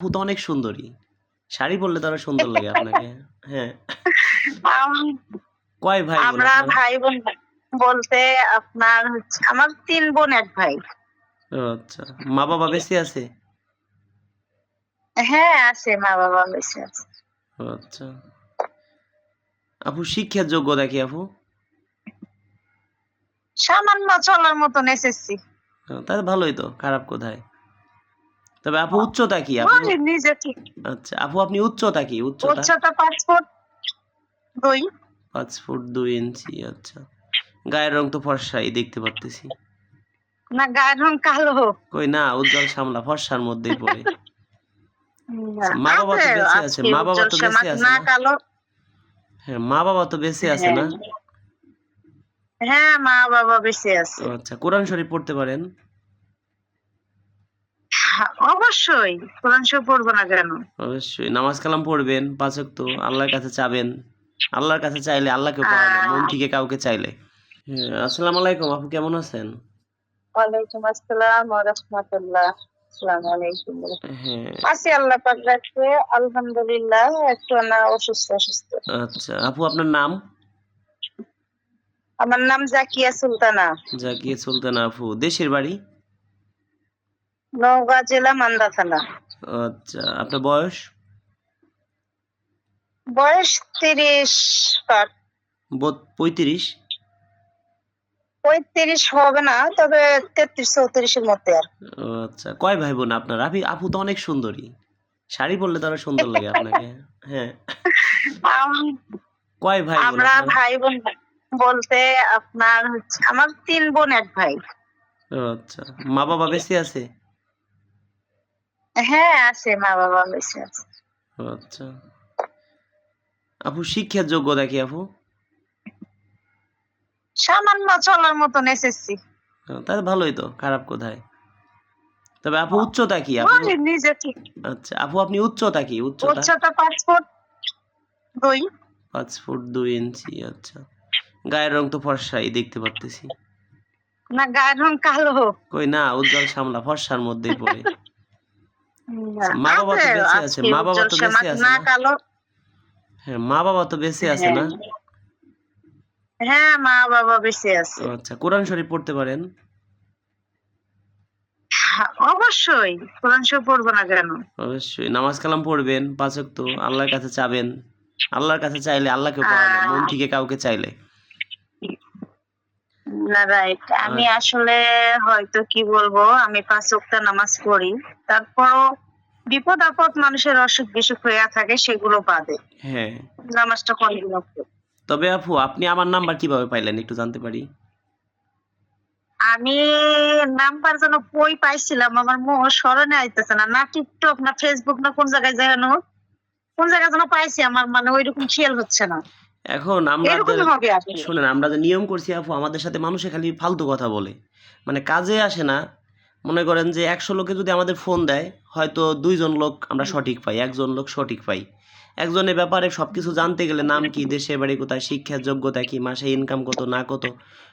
তো অনেক সুন্দরী। শাড়ি পরলে তো আরও সুন্দর লাগে আপনাকে। হ্যাঁ। কয় ভাই আমরা ভাই বোন বলতে আপনার আমার তিন বোন এক ভাই। আচ্ছা। মা বাবা বেশি আছে? হ্যাঁ আছে মা বাবা বেশি আছে। আচ্ছা। আপু শিক্ষার যোগ্যতা কি আপু? সামান্য চলার মতন এসেছি ও, তাহলে ভালোই তো খারাপ কোথায়? তবে আপু উচ্চতা কি? আপু বলি নিজে ঠিক আচ্ছা আপু আপনি উচ্চতা কি? উচ্চতা? উচ্চতা পাঁচ ফুট দুই। পাঁচ ফুট দুই ইঞ্চি আচ্ছা। গায়ের রং তো ফর্সাই দেখতে পারতেছি। না গায়ের রং কালো। কই না উজ্জ্বল সামলা ফর্সার মধ্যেই পড়ে। মা বাবা তো বেঁচে আছে, মা বাবা তো বেঁচে আছে না? কালো। হ্যাঁ মা বাবা তো বেঁচে আছে না? হ্যাঁ মা বাবা বেঁচে আছে। আচ্ছা কোরআন শরীফ পড়তে পারেন? হ্যাঁ, অবশ্যই। কোরআন শরীফ পড়ব না কেন? অবশ্যই। নামাজ কালাম পড়বেন পাঁচ তো আল্লাহর কাছে চাবেন। আল্লাহর কাছে চাইলে আল্লাহকে পাওয়া যায় মন থেকে কাউকে চাইলে। হ্যাঁ, আসসালামু আলাইকুম আপু কেমন আছেন? ওয়ালাইকুম আসসালাম ওয়া রাহমাতুল্লাহ। আসসালামু আলাইকুম হ্যাঁ। আছি আল্লাহ পাক রাখছে আলহামদুলিল্লাহ একটু না অসুস্থ অসুস্থ। আচ্ছা আপু আপনার নাম? আমার নাম জাকিয়া সুলতানা। জাকিয়া সুলতানা আপু। দেশের বাড়ি? নওগাঁ জেলা মান্দা থানা। আচ্ছা আপনার বয়স? বয়স তিরিশ পার। পঁয়ত্রিশ? পঁয়ত্রিশ হবে না তবে তেত্রিশ চৌত্রিশের মধ্যে আর। আচ্ছা কয় ভাই বোন আপনার? আপনি আপু তো অনেক সুন্দরী। শাড়ি পরলে তো আরও সুন্দর লাগে আপনাকে। হ্যাঁ। কয় ভাই বোন আমরা ভাই বোন বলতে আপনার আমার তিন বোন এক ভাই। আচ্ছা মা বাবা বেশি আছে? হ্যাঁ আছে মা বাবা বেশি আছে। আচ্ছা। আপু শিক্ষার যোগ্যতা কি আপু? সামান্য চলার মতন এসেছি তাহলে ভালোই তো খারাপ কোথায়? তবে আপু উচ্চতা কি আপু? বলি নিজে ঠিক। আচ্ছা আপু আপনি উচ্চতা কি? উচ্চতা? উচ্চতা পাঁচ ফুট দুই। পাঁচ ফুট দুই ইঞ্চি আচ্ছা। গায়ের রং তো ফর্সাই দেখতে পারতেছি। না গায়ের রং কালো। কই না উজ্জ্বল সামলা ফর্সার মধ্যেই পড়ে। মা বাবা তো বেঁচে আছে, মা বাবা তো বেঁচে আছে না? হ্যাঁ মা বাবা তো বেঁচে আছে না? হ্যাঁ মা বাবা বেঁচে আছে। আচ্ছা কোরআন শরীফ পড়তে পারেন? হ্যাঁ, অবশ্যই। কোরআন শরীফ পড়ব না কেন? অবশ্যই। নামাজ কালাম পড়বেন পাঁচ তো আল্লাহর কাছে চাবেন। আল্লাহর কাছে চাইলে আল্লাহকে পাওয়া যায় মন থেকে কাউকে চাইলে। না রাইট আমি আসলে হয়তো কি বলব আমি পাঁচ ওয়াক্ত নামাজ পড়ি তারপরও বিপদ আপদ মানুষের অসুখ বিসুখ হয়ে থাকে সেগুলো বাদে। হ্যাঁ। নামাজটা কন্টিনিউ করি। তবে আপু আপনি আমার নাম্বার কীভাবে পাইলেন একটু জানতে পারি? আমি নাম্বার যেন কই পাইছিলাম আমার মো স্মরণে আইতেছে না না টিকটক না ফেসবুক না কোন জায়গায় যেন কোন জায়গায় যেন পাইছি আমার মানে ওইরকম খেয়াল হচ্ছে না। এখন আমরা শুনেন আমরা যে নিয়ম করছি আপু আমাদের সাথে মানুষে খালি ফালতু কথা বলে। মানে কাজে আসে না। মনে করেন যে একশো লোকে যদি আমাদের ফোন দেয় হয়তো দুইজন লোক আমরা সঠিক পাই একজন লোক সঠিক পাই। একজনের ব্যাপারে সবকিছু জানতে গেলে নাম কি দেশের বাড়ি কোথায় শিক্ষার যোগ্যতা কি মাসে ইনকাম কত না কত।